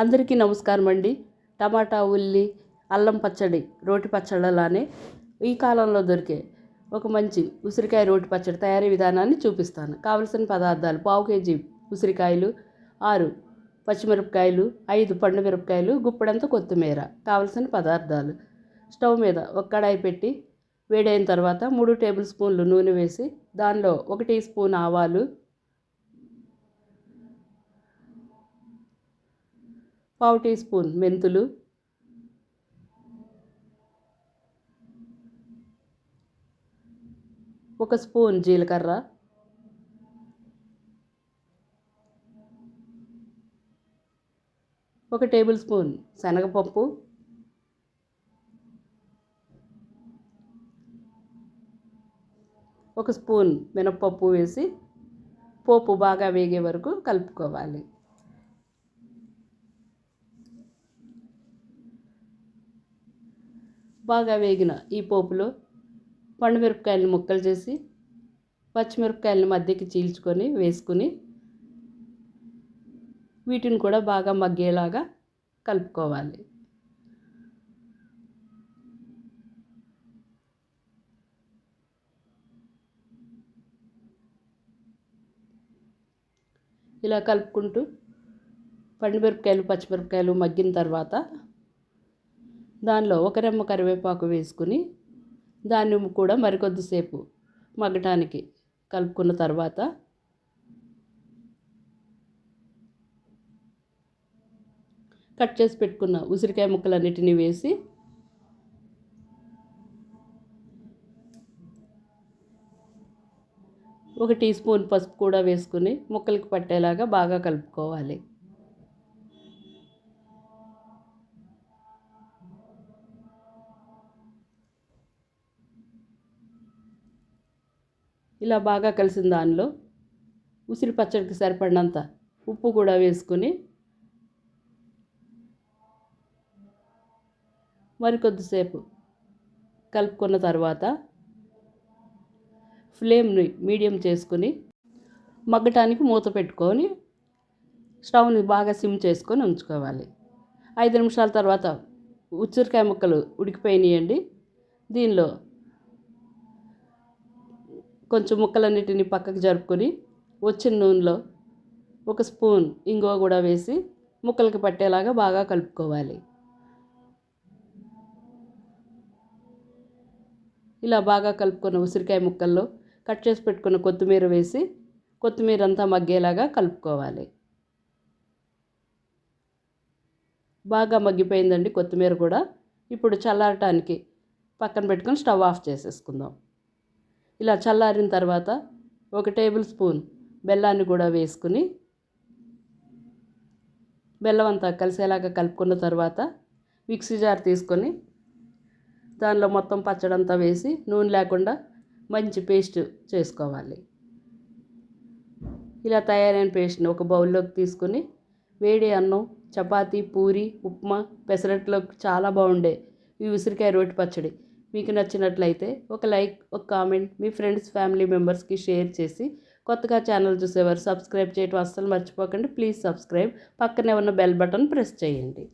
అందరికీ నమస్కారం అండి. టమాటా ఉల్లి అల్లం పచ్చడి రోటి పచ్చళ్ళలానే ఈ కాలంలో దొరికే ఒక మంచి ఉసిరికాయ రోటి పచ్చడి తయారీ విధానాన్ని చూపిస్తాను. కావలసిన పదార్థాలు పావు కేజీ ఉసిరికాయలు ఆరు పచ్చిమిరపకాయలు ఐదు పండు మిరపకాయలు గుప్పెడంత కొత్తిమీర కావలసిన పదార్థాలు. స్టవ్ మీద ఒక కడాయి పెట్టి వేడైన తర్వాత మూడు టేబుల్ స్పూన్లు నూనె వేసి దానిలో ఒక టీ స్పూన్ ఆవాలు పావు టీ స్పూన్ మెంతులు. ఒక స్పూన్ జీలకర్ర. ఒక టేబుల్ స్పూన్ శనగపప్పు. ఒక స్పూన్ మినప్పప్పు వేసి పోపు బాగా వేగే వరకు కలుపుకోవాలి. బాగా వేగిన ఈ పోపులో పండుమిరపకాయలను ముక్కలు చేసి పచ్చిమిరపకాయలను మధ్యకి చీల్చుకొని వేసుకుని వీటిని కూడా బాగా మగ్గేలాగా కలుపుకోవాలి. ఇలా కలుపుకుంటూ పండుమిరపకాయలు పచ్చిమిరపకాయలు మగ్గిన తర్వాత దానిలో ఒక రెమ్మ కరివేపాకు వేసుకుని దాన్ని కూడా మరికొద్దిసేపు మగ్గటానికి కలుపుకున్న తర్వాత కట్ చేసి పెట్టుకున్న ఉసిరికాయ ముక్కలన్నిటినీ వేసి ఒక టీ స్పూన్ పసుపు కూడా వేసుకుని ముక్కలకి పట్టేలాగా బాగా కలుపుకోవాలి. ఇలా బాగా కలిసిన దానిలో ఉసిరి పచ్చడికి సరిపడినంత ఉప్పు కూడా వేసుకొని మరికొద్దిసేపు కలుపుకున్న తర్వాత ఫ్లేమ్ని మీడియం చేసుకుని మగ్గటానికి మూత పెట్టుకొని స్టవ్ని బాగా సిమ్ చేసుకొని ఉంచుకోవాలి. ఐదు నిమిషాల తర్వాత ఉసిరికాయ ముక్కలు ఉడికిపోయినాయండి. దీనిలో కొంచెం ముక్కలన్నిటిని పక్కకు జరుపుకొని వచ్చిన నూనెలో ఒక స్పూన్ ఇంగువ కూడా వేసి ముక్కలకి పట్టేలాగా బాగా కలుపుకోవాలి. ఇలా బాగా కలుపుకున్న ఉసిరికాయ ముక్కల్లో కట్ చేసి పెట్టుకున్న కొత్తిమీర వేసి కొత్తిమీర అంతా మగ్గేలాగా కలుపుకోవాలి. బాగా మగ్గిపోయిందండి కొత్తిమీర కూడా. ఇప్పుడు చల్లారటానికి పక్కన పెట్టుకొని స్టవ్ ఆఫ్ చేసేసుకుందాం. ఇలా చల్లారిన తర్వాత ఒక టేబుల్ స్పూన్ బెల్లాన్ని కూడా వేసుకుని బెల్లం అంతా కలిసేలాగా కలుపుకున్న తర్వాత మిక్సీ జార్ తీసుకొని దానిలో మొత్తం పచ్చడంతా వేసి నూనె లేకుండా మంచి పేస్ట్ చేసుకోవాలి. ఇలా తయారైన పేస్ట్ని ఒక బౌల్లోకి తీసుకొని వేడి అన్నం చపాతీ పూరి ఉప్మా పెసరట్లోకి చాలా బాగుండే. ఈ ఉసిరికాయ రోటి పచ్చడి. మీకు నచ్చినట్లయితే ఒక లైక్ ఒక కామెంట్ మీ ఫ్రెండ్స్ ఫ్యామిలీ మెంబర్స్కి షేర్ చేసి కొత్తగా ఛానల్ చూసేవారు సబ్స్క్రైబ్ చేయటం అస్సలు మర్చిపోకండి. Please subscribe. పక్కనే ఉన్న బెల్ బటన్ ప్రెస్ చేయండి.